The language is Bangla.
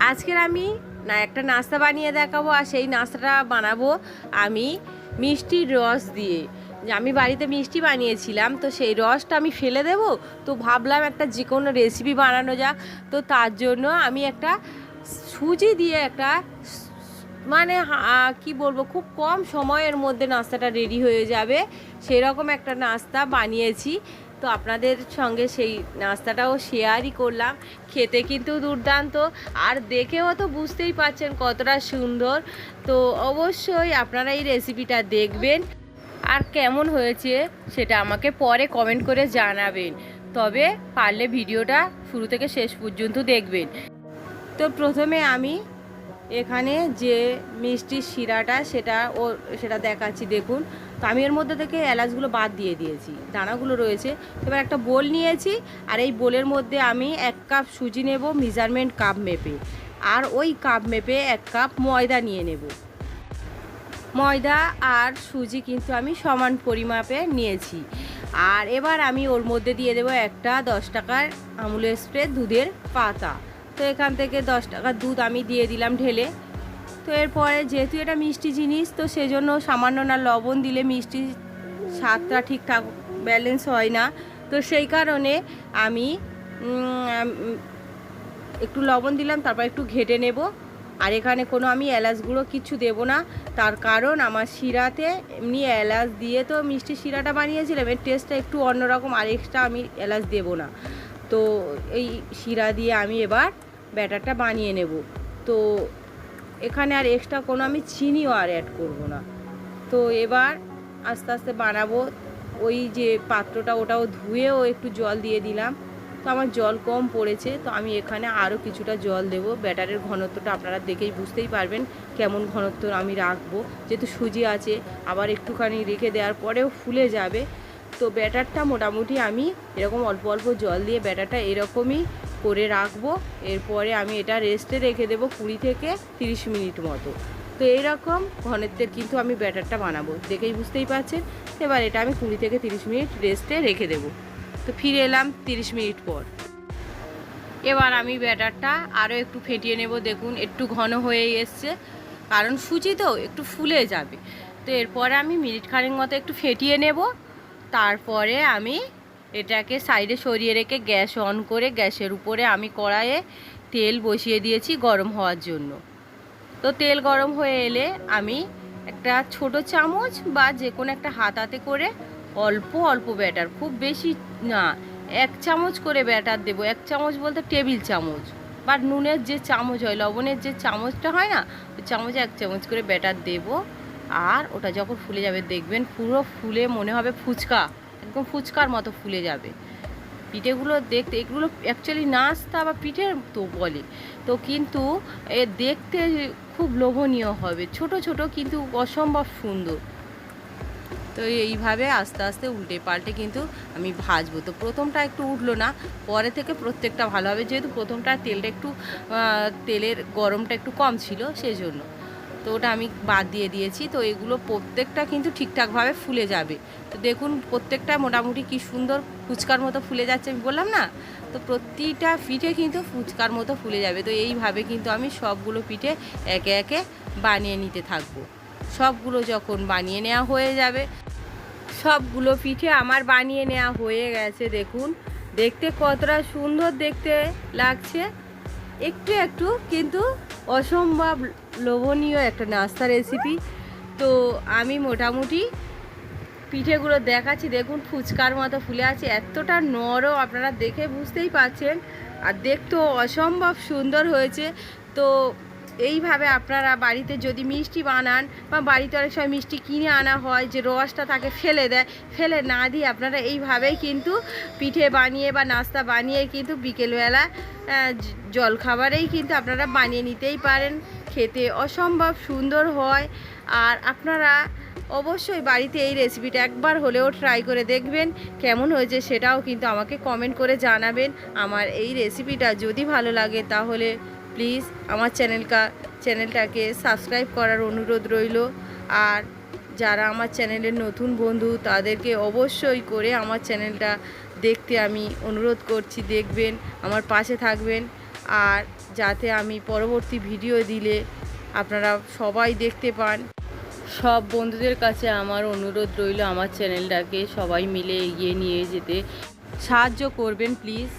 আজকের আমি না, একটা নাস্তা বানিয়ে দেখাবো আর সেই নাস্তাটা বানাবো আমি মিষ্টির রস দিয়ে। আমি বাড়িতে মিষ্টি বানিয়েছিলাম, তো সেই রসটা আমি ফেলে দেব। তো ভাবলাম একটা যে কোনো রেসিপি বানানো যাক। তো তার জন্য আমি একটা সুজি দিয়ে একটা মানে কি বলব, খুব কম সময়ের মধ্যে নাস্তাটা রেডি হয়ে যাবে। সেরকম একটা নাস্তা বানিয়েছি। তো আপনাদের সঙ্গে সেই নাস্তাটাও শেয়ারই করলাম। খেতে কিন্তু দুর্দান্ত। আর দেখেও তো বুঝতেই পারছেন কতটা সুন্দর। তো অবশ্যই আপনারা এই রেসিপিটা দেখবেন। আর কেমন হয়েছে সেটা আমাকে পরে কমেন্ট করে জানাবেন। তবে পারলে ভিডিওটা শুরু থেকে শেষ পর্যন্ত দেখবেন। তো প্রথমে আমি এখানে যে মিষ্টির শিরাটা সেটা ও সেটা দেখাচ্ছি, দেখুন। তো আমি এর মধ্যে থেকে এলাচগুলো বাদ দিয়ে দিয়েছি, দানাগুলো রয়েছে। এবার একটা বোল নিয়েছি, আর এই বোলের মধ্যে আমি এক কাপ সুজি নেব মেজারমেন্ট কাপ মেপে, আর ওই কাপ মেপে এক কাপ ময়দা নিয়ে নেব। ময়দা আর সুজি কিন্তু আমি সমান পরিমাপে নিয়েছি। আর এবার আমি ওর মধ্যে দিয়ে দেবো একটা দশ টাকার আমুলের স্প্রে দুধের পাতা। তো এখান থেকে দশ টাকা দুধ আমি দিয়ে দিলাম ঢেলে। তো এরপরে যেহেতু এটা মিষ্টি জিনিস, তো সেজন্য সামান্য না লবণ দিলে মিষ্টি স্বাদটা ঠিকঠাক ব্যালেন্স হয় না। তো সেই কারণে আমি একটু লবণ দিলাম, তারপর একটু ঘেটে নেব। আর এখানে কোনো আমি এলাচ গুঁড়ো কিছু দেবো না। তার কারণ আমার শিরাতে এমনি এলাচ দিয়ে তো মিষ্টি শিরাটা বানিয়েছিলাম, এর টেস্টটা একটু অন্যরকম, আর এক্সট্রা আমি এলাচ দেবো না। তো এই শিরা দিয়ে আমি এবার ব্যাটারটা বানিয়ে নেব। তো এখানে আর এক্সট্রা কোনো আমি চিনিও আর অ্যাড করব না। তো এবার আস্তে আস্তে বানাবো। ওই যে পাত্রটা ওটাও ধুয়েও একটু জল দিয়ে দিলাম। তো আমার জল কম পড়েছে, তো আমি এখানে আরও কিছুটা জল দেবো। ব্যাটারের ঘনত্বটা আপনারা দেখেই বুঝতেই পারবেন কেমন ঘনত্ব আমি রাখব। যেহেতু সুজি আছে, আবার একটুখানি রেখে দেওয়ার পরেও ফুলে যাবে। তো ব্যাটারটা মোটামুটি আমি এরকম অল্প অল্প জল দিয়ে ব্যাটারটা এরকমই করে রাখব। এরপরে আমি এটা রেস্টে রেখে দেবো কুড়ি থেকে তিরিশ মিনিট মতো। তো এইরকম ঘনত্বের কিন্তু আমি ব্যাটারটা বানাবো। দেখেই বুঝতেই পারছেন? এবার এটা আমি কুড়ি থেকে তিরিশ মিনিট রেস্টে রেখে দেবো। তো ফিরে এলাম তিরিশ মিনিট পর। এবার আমি ব্যাটারটা আরও একটু ফেটিয়ে নেব। দেখুন, একটু ঘন হয়ে এসছে। কারণ সুজি তো একটু ফুলে যাবে। তো এরপরে আমি মিনিট খানেক মতো একটু ফেটিয়ে নেব। তারপরে আমি এটাকে সাইডে সরিয়ে রেখে গ্যাস অন করে গ্যাসের উপরে আমি কড়াইয়ে তেল বসিয়ে দিয়েছি গরম হওয়ার জন্য। তো তেল গরম হয়ে এলে আমি একটা ছোট চামচ বা যে কোনো একটা হাতাতে করে অল্প অল্প ব্যাটার, খুব বেশি না, এক চামচ করে ব্যাটার দেবো। এক চামচ বলতে টেবিল চামচ বা নুনের যে চামচ হয়, লবণের যে চামচটা হয় না, ওই চামচে এক চামচ করে ব্যাটার দেবো। আর ওটা যখন ফুলে যাবে, দেখবেন পুরো ফুলে মনে হবে ফুচকা। একদম ফুচকার মতো ফুলে যাবে। পিঠেগুলো দেখতে, এগুলো অ্যাকচুয়ালি নাস্তা বা পিঠে তো বলে। তো কিন্তু এ দেখতে খুব লোভনীয় হবে। ছোট ছোট কিন্তু অসম্ভব সুন্দর। তো এইভাবে আস্তে আস্তে উল্টে পাল্টে কিন্তু আমি ভাজবো। তো প্রথমটা একটু উঠল না, পরে থেকে প্রত্যেকটা ভালো হবে। যেহেতু প্রথমটা তেলটা একটু তেলের গরমটা একটু কম ছিল সেই জন্য তো ওটা আমি বাদ দিয়ে দিয়েছি। তো এগুলো প্রত্যেকটা কিন্তু ঠিকঠাকভাবে ফুলে যাবে। তো দেখুন প্রত্যেকটা মোটামুটি কি সুন্দর ফুচকার মতো ফুলে যাচ্ছে আমি বললাম না? তো প্রতিটা পিঠে কিন্তু ফুচকার মতো ফুলে যাবে। তো এইভাবে কিন্তু আমি সবগুলো পিঠে একে একে বানিয়ে নিতে থাকব। সবগুলো যখন বানিয়ে নেওয়া হয়ে যাবে, সবগুলো পিঠে আমার বানিয়ে নেওয়া হয়ে গেছে দেখুন। দেখতে কতটা সুন্দর দেখতে লাগছে। একটু একটু কিন্তু অসম্ভব লোভনীয় একটা নাস্তা রেসিপি তো আমি মোটামুটি পিঠেগুলো দেখাচ্ছি। দেখুন, ফুচকার মতো ফুলে আছে। এতটা নরম, আপনারা দেখে বুঝতেই পারছেন আর দেখতেও অসম্ভব সুন্দর হয়েছে। তো এইভাবে আপনারা বাড়িতে যদি মিষ্টি বানান বা বাড়িতে অনেক সময় মিষ্টি কিনে আনা হয়, যে রসটা তাকে ফেলে দেয়, ফেলে না দিয়ে আপনারা এইভাবেই কিন্তু পিঠে বানিয়ে বা নাস্তা বানিয়ে কিন্তু বিকেলবেলা জলখাবারেই কিন্তু আপনারা বানিয়ে নিতেই পারেন। খেতে অসম্ভব সুন্দর হয়। আর আপনারা অবশ্যই বাড়িতে এই রেসিপিটা একবার হলেও ট্রাই করে দেখবেন, কেমন হয়েছে সেটাও কিন্তু আমাকে কমেন্ট করে জানাবেন। আমার এই রেসিপিটা যদি ভালো লাগে তাহলে প্লিজ আমার চ্যানেলকা, চ্যানেলটাকে সাবস্ক্রাইব করার অনুরোধ রইল। আর যারা আমার চ্যানেলের নতুন বন্ধু তাদেরকে অবশ্যই করে আমার চ্যানেলটা দেখতে আমি অনুরোধ করছি, দেখবেন, আমার পাশে থাকবেন। আর যাতে আমি পরবর্তী ভিডিও দিলে আপনারা সবাই দেখতে পান। সব বন্ধুদের কাছে আমার অনুরোধ রইল আমার চ্যানেলটাকে সবাই মিলে এগিয়ে নিয়ে যেতে। সাহায্য করবেন, প্লিজ।